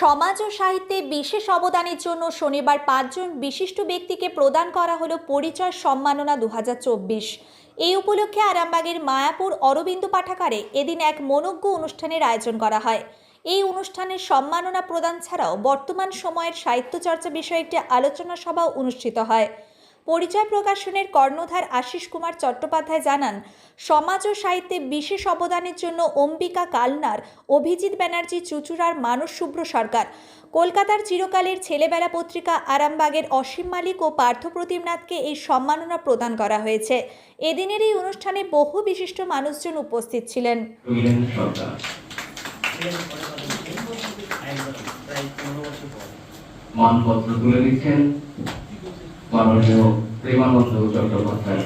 সমাজ ও সাহিত্যে বিশেষ অবদানের জন্য শনিবার পাঁচজন বিশিষ্ট ব্যক্তিকে প্রদান করা হলো পরিচয় সম্মাননা দু হাজার চব্বিশ। এই উপলক্ষে আরামবাগের মায়াপুর অরবিন্দ পাঠাগারে এদিন এক মনজ্ঞ অনুষ্ঠানের আয়োজন করা হয়। এই অনুষ্ঠানের সম্মাননা প্রদান ছাড়াও বর্তমান সময়ের সাহিত্যচর্চা বিষয়ে একটি আলোচনা সভাও অনুষ্ঠিত হয়। পরিচয় প্রকাশনের কর্ণধার আশিস কুমার চট্টোপাধ্যায় জানান, সমাজ ও সাহিত্যে বিশেষ অবদানের জন্য অম্বিকা কালনার, অভিজিৎ ব্যানার্জি চুচুড়ার মানস শুভ্র সরকার, কলকাতার চিরকালের ছেলেবেলা পত্রিকা আরামবাগের অসীম মালিক ও পার্থপ্রতিম নাথকে এই সম্মাননা প্রদান করা হয়েছে। এদিনের এই অনুষ্ঠানে বহু বিশিষ্ট মানুষজন উপস্থিত ছিলেন। মানপত্র তুলে দিচ্ছেন। মাননীয় প্রেমানন্দ চট্টোপাধ্যায়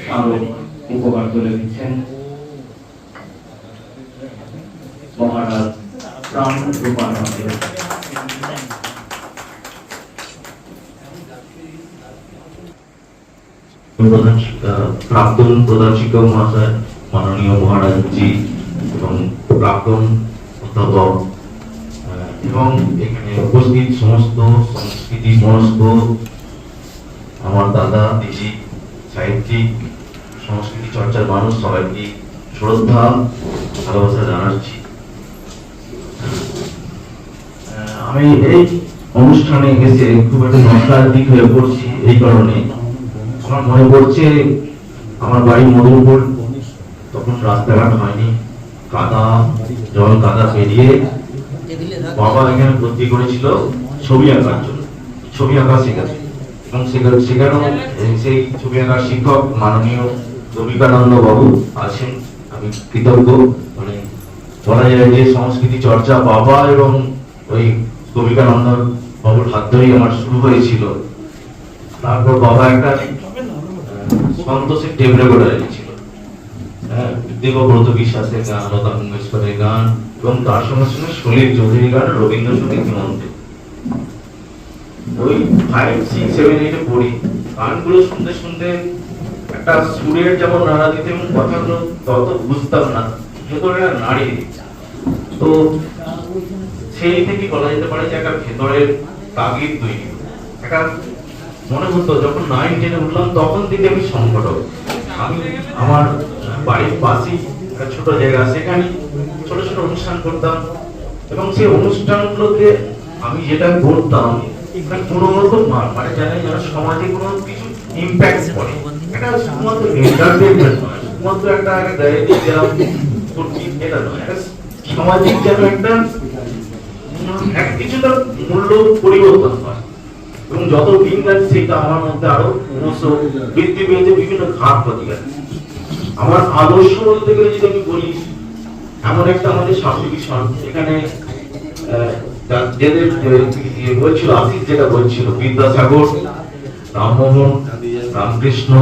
স্মারক উপহার তুলে দিচ্ছেন মহারাজ প্রাণ রূপানন্দ প্রধান প্রাক্তন প্রধান শিক্ষক মহাশয় মাননীয় মহারাজজি এবং প্রাক্তন অধ্যাপক এবং এখানে উপস্থিত সমস্ত সংস্কৃতি মনস্ক আমার দাদা, দিদি, সাহিত্যিক, সংস্কৃতি চর্চার মানুষ সবাইকে শ্রদ্ধা, ভালোবাসা জানাচ্ছি। আমি এই অনুষ্ঠানে এসে খুব একটা নস্টালজিক হয়ে পড়ছি এই কারণে। আমার মনে পড়ছে, আমার বাড়ি মধুপুর। তখন রাস্তাঘাট হয়নি। কাদা, জল কাদা পেরিয়ে বাবা এখানে ভর্তি করেছিল ছবি আঁকার জন্য। ছবি আঁকা শেখাতে এবং সেখানে সেই ছবি আঁকার শিক্ষক মাননীয় রবিকানন্দ বাবু আছেন। আমি কৃতজ্ঞ। মানে বলা যায় যে সংস্কৃতি চর্চা বাবা এবং ওই কবিকানন্দ বাবুর হাত ধরেই আমার শুরু হয়েছিল। তারপর বাবা একটা সন্তোষের রেকর্ডার এনেছিল হ্যাঁ দেবব্রত বিশ্বাসের গান, লতা মঙ্গেশকরের গান, এবং তার সঙ্গে সঙ্গে সলিল চৌধুরী গান, রবীন্দ্রসঙ্গীত মন্ত্রে। ওই ফাইভ সিক্স সেভেন এইটে পড়ি। গানগুলো শুনতে শুনতে একটা সুরের যেমন নাড়া দিতে এবং কথাগুলো তত বুঝতাম না। ভেতরে একটা নাড়ি দিত। তো সেই থেকে বলা যেতে পারে যে একটা ভেতরের তাগিদ তৈরি। একটা মনে হতো, যখন নাইন টেনে উঠলাম, তখন থেকে আমি সংকট আমি আমার বাড়ির পাশেই একটা ছোট জায়গা সেখানে ছোট ছোট অনুষ্ঠান করতাম। এবং সেই অনুষ্ঠানগুলোতে আমি যেটা করতাম কোনো মানে কোনো কিছু ইম্প্যাক্ট শুধুমাত্র শুধুমাত্র একটা সামাজিক যেন একটা এক কিছুটা মূল্য পরিবর্তন হয়। যত দিন যাচ্ছে সেটা আমার মধ্যে আরও ক্রমশ বৃদ্ধি পেয়েছে বিভিন্ন ঘাট প্রতিঘাত আমার আদর্শ বলতে গেলে যদি আমি বলি, এমন একটা আমাদের সাবডিভিশন এখানে বলছিল আশিস যেটা বলছিল, বিদ্যাসাগর, রামমোহন, রামকৃষ্ণ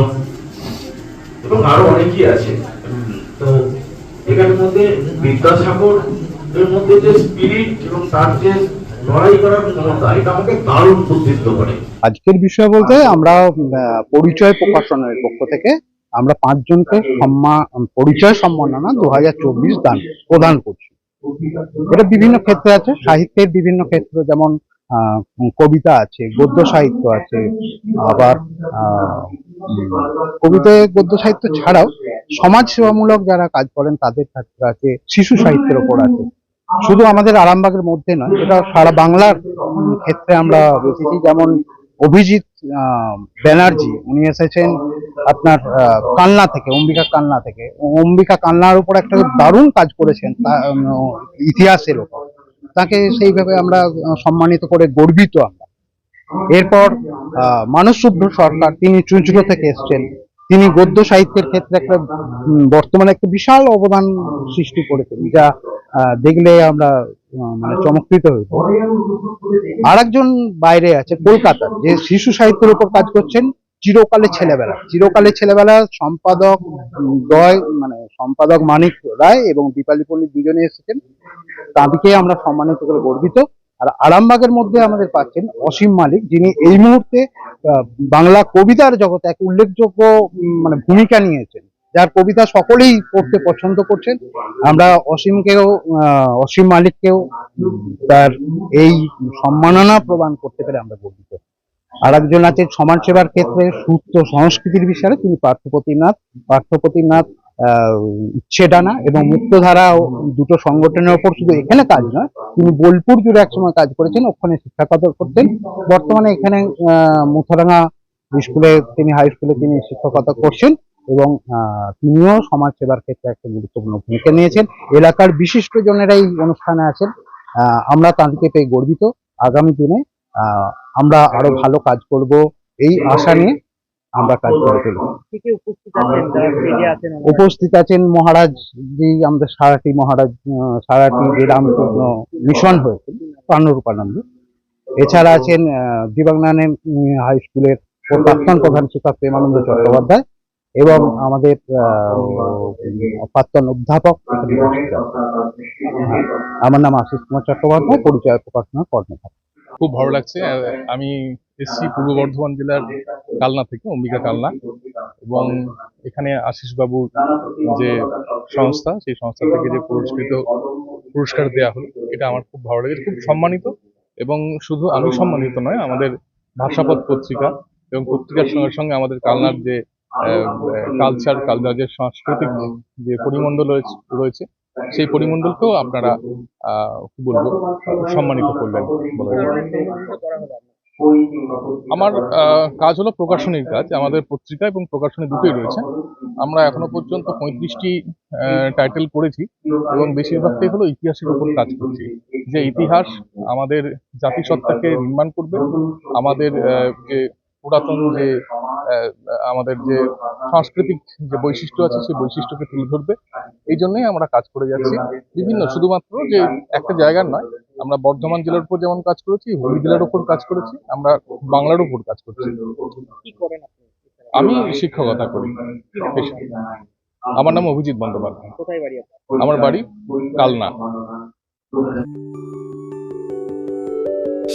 এবং আরও অনেকেই আছে। তো এখানের মধ্যে বিদ্যাসাগর এর মধ্যে যে স্পিরিট এবং তার যে লড়াই করার ক্ষমতা এটা আমাকে দারুণ উদ্দীপ্ত করে। আজকের বিষয় বলতে আমরা উম, আহ, পরিচয় প্রকাশনের পক্ষ থেকে আমরা পাঁচজনকে সম্মান পরিচয় সম্মাননা দু দান প্রদান করছি। এটা বিভিন্ন ক্ষেত্রে আছে সাহিত্যের বিভিন্ন ক্ষেত্র যেমন আহ, কবিতা আছে গদ্য সাহিত্য আছে আবার কবিতা গদ্য সাহিত্য ছাড়াও সমাজ সেবামূলক যারা কাজ করেন তাদের ক্ষেত্রে আছে শিশু সাহিত্যের ওপর আছে। শুধু আমাদের আরামবাগের মধ্যে নয়, এটা সারা বাংলার ক্ষেত্রে আমরা দেখেছি। যেমন অভিজিৎ ব্যানার্জি, উনি এসেছেন আপনার কালনা থেকে, অম্বিকা কালনা থেকে। অম্বিকা কালনার উপর একটা দারুণ কাজ করেছেন ইতিহাসের ওপর তাকে সেইভাবে আমরা সম্মানিত করে গর্বিত আমরা। এরপর মানস সরকার, তিনি চুঁচুড়ো থেকে এসেছেন। তিনি গদ্য সাহিত্যের ক্ষেত্রে একটা বর্তমানে একটা বিশাল অবদান সৃষ্টি করেছেন, যা দেখলে আমরা মানে চমৎকৃত হই। আর একজন বাইরে আছে কলকাতার যে শিশু সাহিত্যের উপর কাজ করছেন চিরকালে ছেলেবেলা। চিরকালে ছেলেবেলা সম্পাদক দয় মানে সম্পাদক মানিক রায় এবং দীপালি পণ্ডিত দুজনে এসেছেন। তাদেরকে আমরা সম্মানিত করে গর্বিত। আর আরামবাগের মধ্যে আমাদের পাচ্ছেন অসীম মালিক, যিনি এই মুহূর্তে বাংলা কবিতার জগতে এক উল্লেখযোগ্য মানে ভূমিকা নিয়েছেন, যার কবিতা সকলেই পড়তে পছন্দ করছেন। আমরা অসীমকেও অসীম মালিককেও তার এই সম্মাননা প্রদান করতে পেরে আমরা গর্বিত। আর একজন আছেন সমাজসেবার ক্ষেত্রে সুস্থ সংস্কৃতির বিষয়ে তিনি পার্থপ্রতিনাথ পার্থপ্রতিনাথ ইচ্ছেডানা এবং মুক্তধারা দুটো সংগঠনের ওপর শুধু এখানে কাজ নয় তিনি বোলপুর জুড়ে একসময় কাজ করেছেন ওখানে শিক্ষকতা করতেন। বর্তমানে এখানে আহ, মুথারাঙ্গা স্কুলে তিনি হাই স্কুলে তিনি শিক্ষকতা করছেন এবং তিনিও সমাজ সেবার ক্ষেত্রে একটা গুরুত্বপূর্ণ ভূমিকা নিয়েছেন। এলাকার বিশিষ্ট জনেরা এই অনুষ্ঠানে আছেন। আমরা তাদেরকে পেয়ে গর্বিত। আগামী দিনে আমরা আরও ভালো কাজ করব এই আশা নিয়ে। আমরা কাজ করে চলি উপস্থিত আছেন মহারাজ জি আমাদের। সারাটি মহারাজ সারাটি যে রামকৃষ্ণ মিশন হয়েছে প্রাণরূপানন্দ এছাড়া আছেন দিবাংনানে হাই স্কুলের প্রাক্তন প্রধান শিক্ষক প্রেমানন্দ চট্টোপাধ্যায় এবং আমাদের প্রাক্তন অধ্যাপক। হ্যাঁ, আমার নাম আশিস কুমার চট্টোপাধ্যায় পরিচয় প্রকাশনা কর্মকর্তা খুব ভালো লাগছে আমি এসছি পূর্ব বর্ধমান জেলার কালনা থেকে, অম্বিকা কালনা এবং এখানে আশিস বাবুর যে সংস্থা, সেই সংস্থা থেকে যে পুরস্কৃত, পুরস্কার দেওয়া হলো, এটা আমার খুব ভালো লেগেছে, খুব সম্মানিত এবং শুধু আমি সম্মানিত নয়, আমাদের ভাষাপথ পত্রিকা এবং পত্রিকার সঙ্গে সঙ্গে আমাদের কালনার যে কালচার কালচার যে সাংস্কৃতিক যে পরিমণ্ডল রয়েছে সেই পরিমণ্ডলকেও আপনারা কি বলব, সম্মানিত করলেন বলা। আমার কাজ হলো প্রকাশনীর কাজ। আমাদের পত্রিকা এবং প্রকাশনী দুটোই রয়েছে। আমরা এখনও পর্যন্ত পঁয়ত্রিশটি টাইটেল করেছি এবং বেশিরভাগটাই হলো ইতিহাসের উপর কাজ করছি। যে ইতিহাস আমাদের জাতিসত্তাকে নির্মাণ করবে আমাদের যে পুরাতন যে আমাদের যে সাংস্কৃতিক যে বৈশিষ্ট্য আছে সেই বৈশিষ্ট্যকে তুলে ধরবে। এই জন্যই আমরা কাজ করে যাচ্ছি। বিভিন্ন শুধুমাত্র যে একটা জায়গার নয় আমরা বর্ধমান জেলার উপর যেমন কাজ করেছি হুগলি জেলার উপর কাজ করেছি আমরা বাংলার উপর কাজ করছি। কি করেন আপনি? আমি শিক্ষকতা করি। আমার নাম অভিজিৎ বন্দ্যোপাধ্যায়। কোথায় বাড়ি আপনার? আমার বাড়ি কালনা।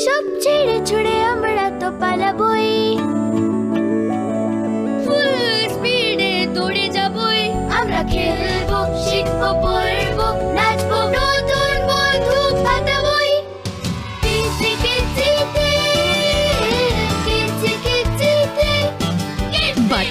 সব ছেড়ে ছুড়ে আমরা তো পালাবই। ফুল স্পিডে দৌড়ে যাবই। আমরা খেলব শিখব